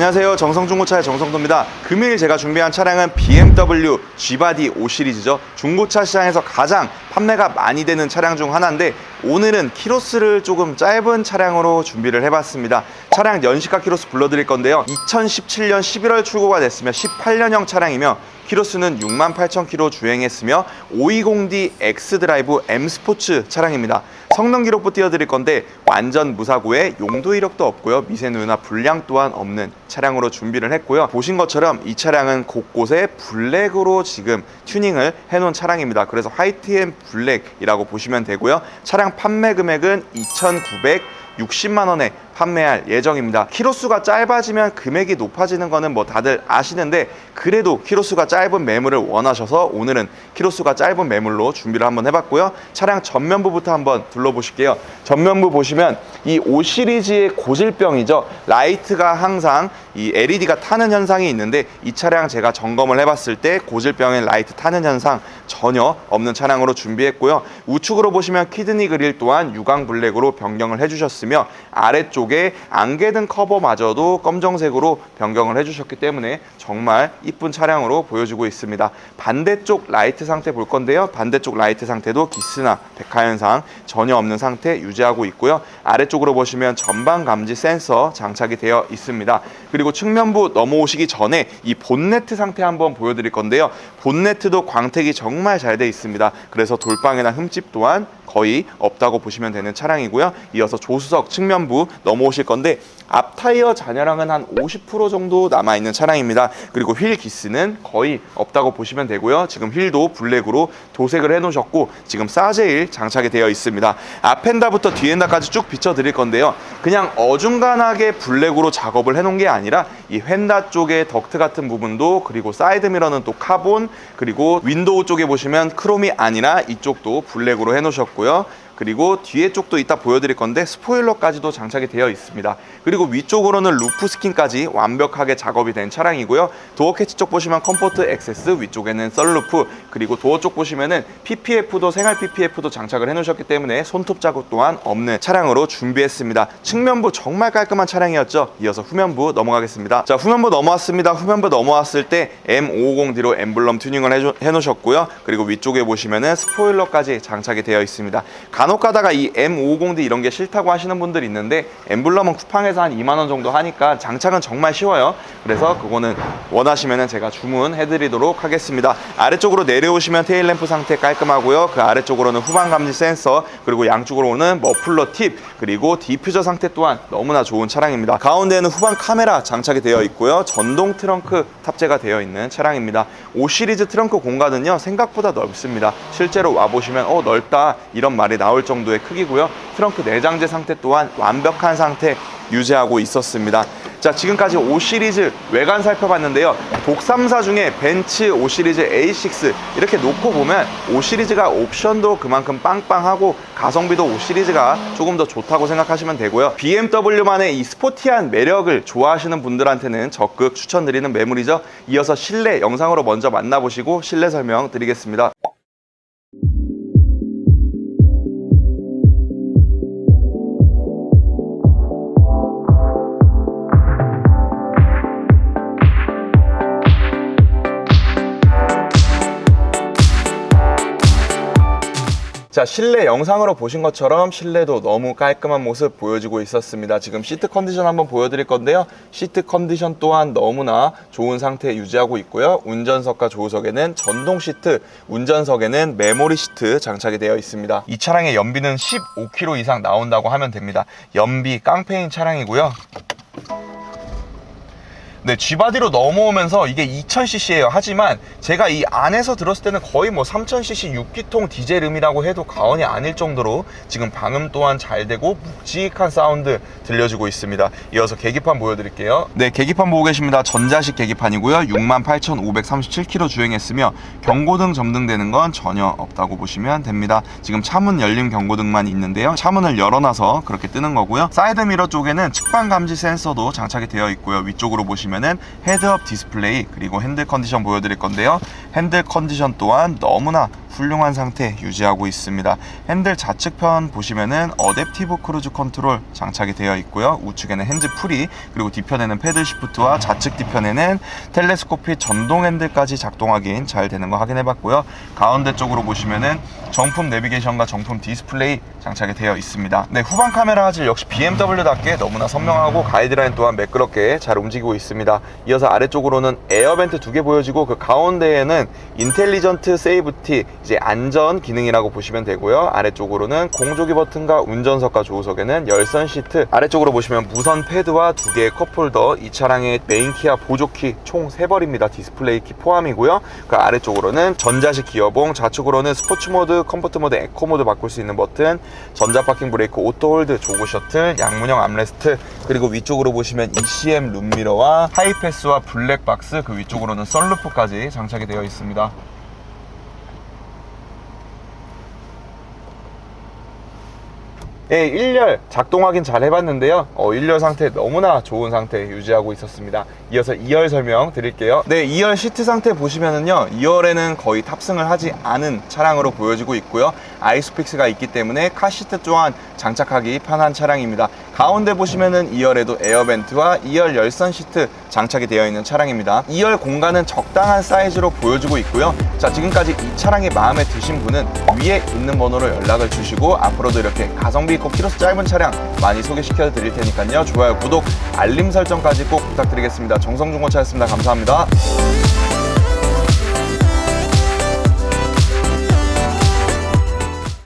안녕하세요. 정성중고차의 정성도입니다. 금일 제가 준비한 차량은 BMW G바디 5 시리즈죠. 중고차 시장에서 가장 판매가 많이 되는 차량 중 하나인데 오늘은 키로수를 조금 짧은 차량으로 준비를 해봤습니다. 차량 연식과 키로수 불러드릴 건데요. 2017년 11월 출고가 됐으며 18년형 차량이며 키로수는 68,000km 주행했으며 520D X드라이브 M 스포츠 차량입니다. 성능 기록부 띄워드릴 건데 완전 무사고에 용도 이력도 없고요. 미세 누유나 불량 또한 없는 차량으로 준비를 했고요. 보신 것처럼 이 차량은 곳곳에 블랙으로 지금 튜닝을 해놓은 차량입니다. 그래서 화이트 앤 블랙이라고 보시면 되고요. 차량 판매 금액은 2,900 60만 원에 판매할 예정입니다. 키로수가 짧아지면 금액이 높아지는 거는 뭐 다들 아시는데 그래도 키로수가 짧은 매물을 원하셔서 오늘은 키로수가 짧은 매물로 준비를 한번 해봤고요. 차량 전면부부터 한번 둘러보실게요. 전면부 보시면 이 5 시리즈의 고질병이죠. 라이트가 항상 이 LED가 타는 현상이 있는데 이 차량 제가 점검을 해봤을 때 고질병인 라이트 타는 현상 전혀 없는 차량으로 준비했고요. 우측으로 보시면 키드니 그릴 또한 유광 블랙으로 변경을 해주셨으며 아래쪽에 안개등 커버마저도 검정색으로 변경을 해주셨기 때문에 정말 이쁜 차량으로 보여지고 있습니다. 반대쪽 라이트 상태 볼 건데요. 반대쪽 라이트 상태도 기스나 백화 현상 전혀 없는 상태 유지하고 있고요. 아래쪽으로 보시면 전방 감지 센서 장착이 되어 있습니다. 그리고 측면부 넘어오시기 전에 이 본네트 상태 한번 보여드릴 건데요. 본네트도 광택이 정말 잘 돼 있습니다. 그래서 돌방이나 흠집 또한 거의 없다고 보시면 되는 차량이고요. 이어서 조수석 측면부 넘어오실 건데 앞 타이어 잔여량은 한 50% 정도 남아 있는 차량입니다. 그리고 휠 기스는 거의 없다고 보시면 되고요. 지금 휠도 블랙으로 도색을 해 놓으셨고 지금 사제일 장착이 되어 있습니다. 앞엔다부터 뒤엔다까지 쭉 비춰 드릴 건데요. 그냥 어중간하게 블랙으로 작업을 해 놓은 게 아니라 이 휀다 쪽에 덕트 같은 부분도 그리고 사이드 미러는 또 카본 그리고 윈도우 쪽에 보시면 크롬이 아니라 이쪽도 블랙으로 해놓으셨고 있고요. 그리고 뒤에 쪽도 이따 보여드릴 건데 스포일러까지도 장착이 되어 있습니다. 그리고 위쪽으로는 루프 스킨까지 완벽하게 작업이 된 차량이고요. 도어 캐치 쪽 보시면 컴포트 액세스, 위쪽에는 썰루프, 그리고 도어 쪽 보시면은 PPF도 생활 PPF도 장착을 해놓으셨기 때문에 손톱 자국 또한 없는 차량으로 준비했습니다. 측면부 정말 깔끔한 차량이었죠. 이어서 후면부 넘어가겠습니다. 자, 후면부 넘어왔습니다. 후면부 넘어왔을 때 M550D로 엠블럼 튜닝을 해놓으셨고요. 그리고 위쪽에 보시면은 스포일러까지 장착이 되어 있습니다. 간혹 가다가 이 M550D 이런 게 싫다고 하시는 분들이 있는데 엠블럼은 쿠팡에서 한 2만 원 정도 하니까 장착은 정말 쉬워요. 그래서 그거는 원하시면은 제가 주문해 드리도록 하겠습니다. 아래쪽으로 내려오시면 테일 램프 상태 깔끔하고요. 그 아래쪽으로는 후방 감지 센서 그리고 양쪽으로는 머플러 팁 그리고 디퓨저 상태 또한 너무나 좋은 차량입니다. 가운데에는 후방 카메라 장착이 되어 있고요. 전동 트렁크 탑재가 되어 있는 차량입니다. 5 시리즈 트렁크 공간은요 생각보다 넓습니다. 실제로 와 보시면 어 넓다 이런 말이 나올 정도의 크기고요. 트렁크 내장재 상태 또한 완벽한 상태 유지하고 있었습니다. 자, 지금까지 5 시리즈 외관 살펴봤는데요. 독삼사 중에 벤츠 5 시리즈 A6 이렇게 놓고 보면 5 시리즈가 옵션도 그만큼 빵빵하고 가성비도 5 시리즈가 조금 더 좋다고 생각하시면 되고요. BMW만의 이 스포티한 매력을 좋아하시는 분들한테는 적극 추천드리는 매물이죠. 이어서 실내 영상으로 먼저 만나보시고 실내 설명 드리겠습니다. 자, 실내 영상으로 보신 것처럼 실내도 너무 깔끔한 모습 보여지고 있었습니다. 지금 시트 컨디션 한번 보여드릴 건데요. 시트 컨디션 또한 너무나 좋은 상태 유지하고 있고요. 운전석과 조수석에는 전동 시트, 운전석에는 메모리 시트 장착이 되어 있습니다. 이 차량의 연비는 15km 이상 나온다고 하면 됩니다. 연비 깡패인 차량이고요. 네, G바디로 넘어오면서 이게 2000cc예요. 하지만 제가 이 안에서 들었을 때는 거의 뭐 3000cc 6기통 디젤음이라고 해도 과언이 아닐 정도로 지금 방음 또한 잘 되고 묵직한 사운드 들려주고 있습니다. 이어서 계기판 보여드릴게요. 네, 계기판 보고 계십니다. 전자식 계기판이고요. 68,537km 주행했으며 경고등 점등되는 건 전혀 없다고 보시면 됩니다. 지금 차문 열림 경고등만 있는데요. 차문을 열어놔서 그렇게 뜨는 거고요. 사이드 미러 쪽에는 측방 감지 센서도 장착이 되어 있고요. 위쪽으로 보시면 보시면은 헤드업 디스플레이 그리고 핸들 컨디션 보여드릴 건데요. 핸들 컨디션 또한 너무나 훌륭한 상태 유지하고 있습니다. 핸들 좌측편 보시면은 어댑티브 크루즈 컨트롤 장착이 되어 있고요. 우측에는 핸즈 프리 그리고 뒤편에는 패들 시프트와 좌측 뒤편에는 텔레스코피 전동 핸들까지 작동하긴 잘 되는 거 확인해 봤고요. 가운데 쪽으로 보시면은 정품 내비게이션과 정품 디스플레이 장착이 되어 있습니다. 네, 후방 카메라 화질 역시 BMW답게 너무나 선명하고 가이드라인 또한 매끄럽게 잘 움직이고 있습니다. 이어서 아래쪽으로는 에어벤트 두 개 보여지고 그 가운데에는 인텔리전트 세이브티 이제 안전 기능이라고 보시면 되고요. 아래쪽으로는 공조기 버튼과 운전석과 조수석에는 열선 시트 아래쪽으로 보시면 무선 패드와 두 개의 컵홀더 이 차량의 메인 키와 보조키 총 3벌입니다. 디스플레이 키 포함이고요. 그 아래쪽으로는 전자식 기어봉 좌측으로는 스포츠 모드, 컴포트 모드, 에코 모드 바꿀 수 있는 버튼 전자 파킹 브레이크, 오토 홀드, 조그 셔틀, 양문형 암레스트 그리고 위쪽으로 보시면 ECM 룸미러와 하이패스와 블랙박스 그 위쪽으로는 썬루프까지 장착이 되어 있습니다. 예, 1열 작동하긴 잘 해봤는데요. 어, 1열 상태 너무나 좋은 상태 유지하고 있었습니다. 이어서 2열 설명 드릴게요. 네, 2열 시트 상태 보시면은요, 2열에는 거의 탑승을 하지 않은 차량으로 보여지고 있고요. 아이스픽스가 있기 때문에 카시트 또한 장착하기 편한 차량입니다. 가운데 보시면은 2열에도 에어벤트와 2열 열선 시트 장착이 되어 있는 차량입니다. 2열 공간은 적당한 사이즈로 보여지고 있고요. 자, 지금까지 이 차량이 마음에 드신 분은 위에 있는 번호로 연락을 주시고 앞으로도 이렇게 가성비 있고 키로수 짧은 차량 많이 소개시켜 드릴 테니까요. 좋아요, 구독, 알림 설정까지 꼭 부탁드리겠습니다. 정성중고차였습니다. 감사합니다.